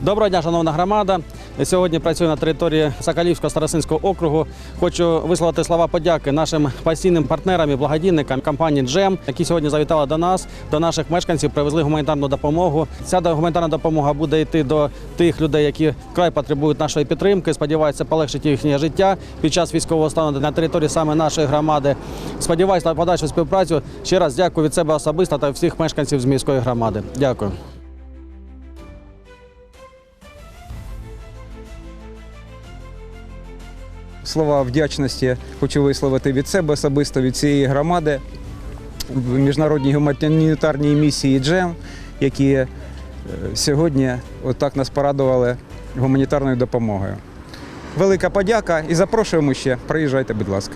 Доброго дня, шановна громада. Сьогодні працюю на території Соколівського старосинського округу. Хочу висловити слова подяки нашим постійним партнерам і благодійникам компанії Джем, які сьогодні завітали до нас, до наших мешканців, привезли гуманітарну допомогу. Ця гуманітарна допомога буде йти до тих людей, які вкрай потребують нашої підтримки. Сподіваюся, полегшить їхнє життя під час військового стану на території саме нашої громади. Сподіваюся на подальшу співпрацю. Ще раз дякую від себе особисто та всіх мешканців з міської громади. Дякую. Слова вдячності хочу висловити від себе особисто від цієї громади міжнародній гуманітарній місії Джем, які е, сьогодні отак нас порадували гуманітарною допомогою. Велика подяка і запрошуємо ще. Приїжджайте, будь ласка.